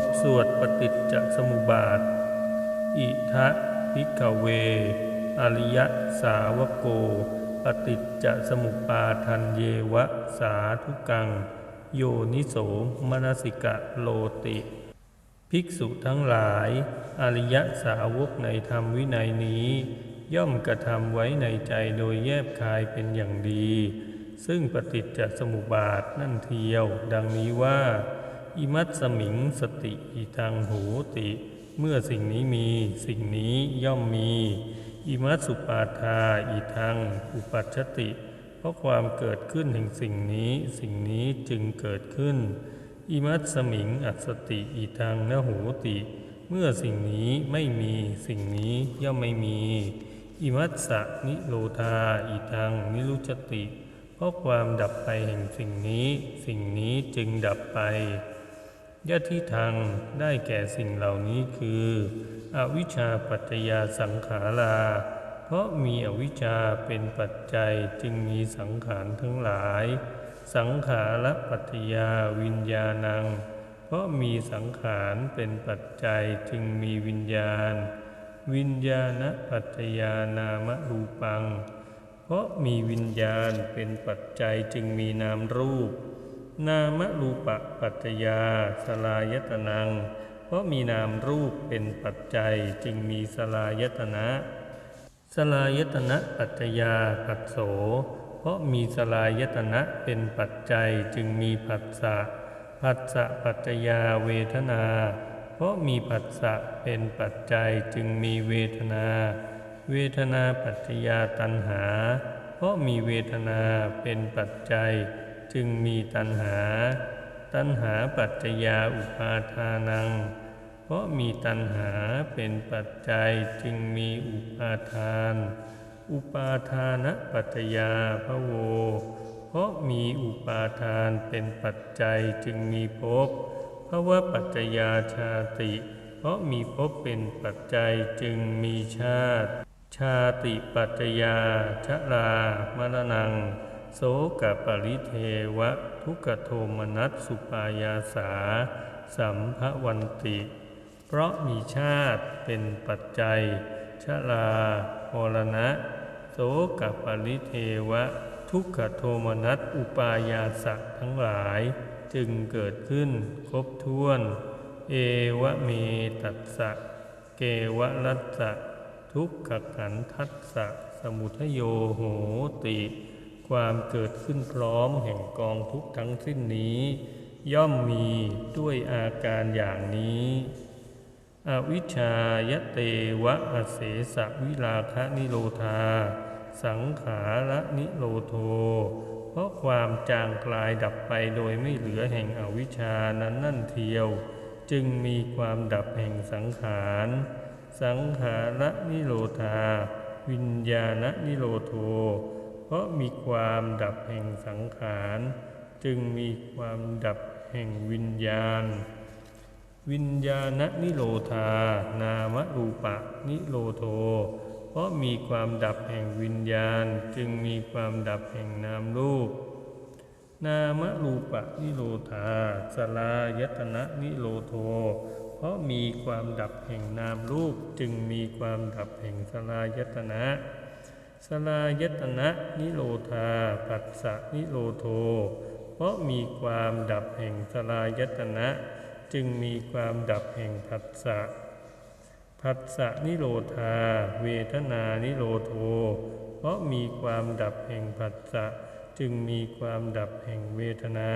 ทสวดปฏิจจสมุปบาท อิทะพิกเว อริยสาวโก ปฏิจจสมุปาทันเยวะสาธุกัง โยนิโสมนสิกะโลติ ภิกษุทั้งหลาย อริยสาวกในธรรมวินัยนี้ ย่อมกระทำไว้ในใจโดยแยบคายเป็นอย่างดี ซึ่งปฏิจจสมุปบาทนั่นเทียว ดังนี้ว่า อิมัตสมิงสติอิทังโหติ เมื่อสิ่งนี้มีสิ่งนี้ย่อมมี อิมัตสุปาทาอิทัง อุปัชติ เพราะความเกิดขึ้นแห่งสิ่งนี้ สิ่งนี้จึงเกิดขึ้น อิมัตสมิงอัสสติอิทังนโหติ เมื่อสิ่งนี้ไม่มีสิ่งนี้ย่อมไม่มี อิมัตสะนิโรธาอิทังนิรุจติ เพราะความดับไปแห่งสิ่งนี้ สิ่งนี้จึงดับไป ยะที่ทางได้แก่สิ่งเหล่านี้คือ อวิชชาปัจจยาสังขาราเพราะมีอวิชชาเป็นปัจจัยจึงมีสังขารทั้งหลาย สังขารปัจจยาวิญญาณัง เพราะมีสังขารเป็นปัจจัยจึงมีวิญญาณ วิญญาณปัจจยานามรูปัง เพราะมีวิญญาณเป็นปัจจัยจึงมีนามรูป นามรูปะปัจจยาสลายตนัง เพราะมีนามรูปเป็นปัจจัยจึงมีสลายตนะ สลายตนะปัจจยาปัสโส เพราะมีสลายตนะเป็นปัจจัยจึงมีผัสสะผัสสะปัจจยาเวทนา เพราะมีผัสสะเป็นปัจจัยจึงมีเวทนา เวทนาปัจจยาตัณหา เพราะมีเวทนาเป็นปัจจัย จึงมีตัณหา ตัณหาปัจจยาอุปาทานัง เพราะมีตัณหาเป็นปัจจัยจึงมีอุปาทาน อุปาทานปัจจยาพระโว เพราะมีอุปาทานเป็นปัจจัยจึงมีภพภาวะปัจจยาชาติ เพราะมีภพเป็นปัจจัยจึงมีชาติ ชาติปัจจยาชรามรณัง โสกปริเทวะทุกขโทมนัสสุปายาสา สัมภวันติ เพราะมีชาติเป็นปัจจัยชราโมรณะ โสกปริเทวะ ทุกขโทมนัสอุปายาสะทั้งหลาย จึงเกิดขึ้นครบถ้วน เอวะเมตัสสะ เกวะรัสสะ ทุกขขันทัสสะ สมุทโยโหติ ความเกิดขึ้นพร้อมแห่งกองทุกข์ทั้งสิ้นนี้ ย่อมมีด้วยอาการอย่างนี้ อวิชชายเตวะอเสสะวิราคะนิโรธา สังขารนิโรโท เพราะความจางกลายดับไปโดยไม่เหลือแห่งอวิชชานั้นนั่นเทียว จึงมีความดับแห่งสังขาร สังขารนิโรธา วิญญาณนิโรโท เพราะมีความดับแห่งสังขาร จึงมีความดับแห่งวิญญาณ วิญญาณนิโรธา นามรูปะนิโรโท เพราะมีความดับแห่งวิญญาณ จึงมีความดับแห่งนามรูป นามรูปะนิโรธาสลายตนะนิโรโทเพราะมีความดับแห่งนามรูปจึงมีความดับแห่งสลายตนะ สลายตนะนิโรธาปัสสะนิโรโท เพราะมีความดับแห่งสลายตนะ จึงมีความดับแห่งผัสสะผัสสะนิโรธา เวทนานิโรโท เพราะมีความดับแห่งผัสสะจึงมีความดับแห่งเวทนา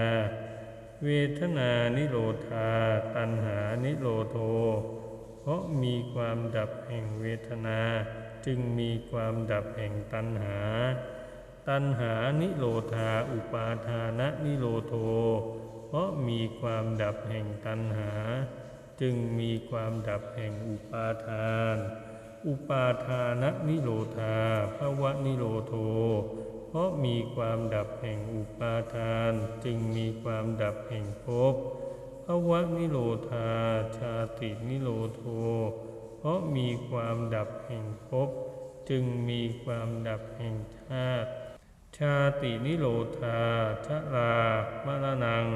เวทนานิโรธา ตัณหานิโรโท เพราะมีความดับแห่งเวทนา จึงมีความดับแห่งตัณหา ตัณหานิโรธาอุปาทานะนิโรโท เพราะมีความดับแห่งตัณหา จึงมีความดับแห่งอุปาทาน อุปาทานะนิโรธาภวะนิโรโท เพราะมีความดับแห่งอุปาทาน จึงมีความดับแห่งภพภวะนิโรธาชาตินิโรโท ราะมีความดับแห่งภพจึงมีความดับแห่งชาติชาตินิโรธาชรามรณัง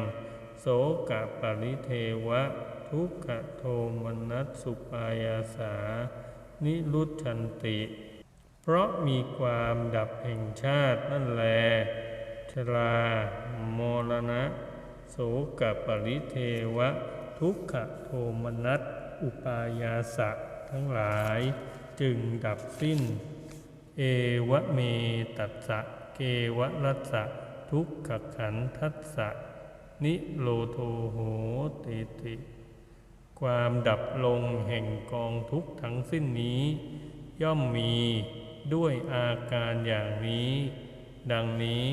โสกปริเทวะ ทุกขโทมนัสสุปายาสา นิรุตชันติ เพราะมีความดับแห่งชาตินั่นแล ชรามรณะ โสกปริเทวะ ทุกขโทมนัสอุปายาสะ ทั้งหลายจึงดับสิ้น เอวเมตัสสะเกวะรัสสะทุกขขันทัสสะนิโรโทโหติติ ความดับลงแห่งกองทุกทั้งสิ้นนี้ ย่อมมีด้วยอาการอย่างนี้ ดังนี้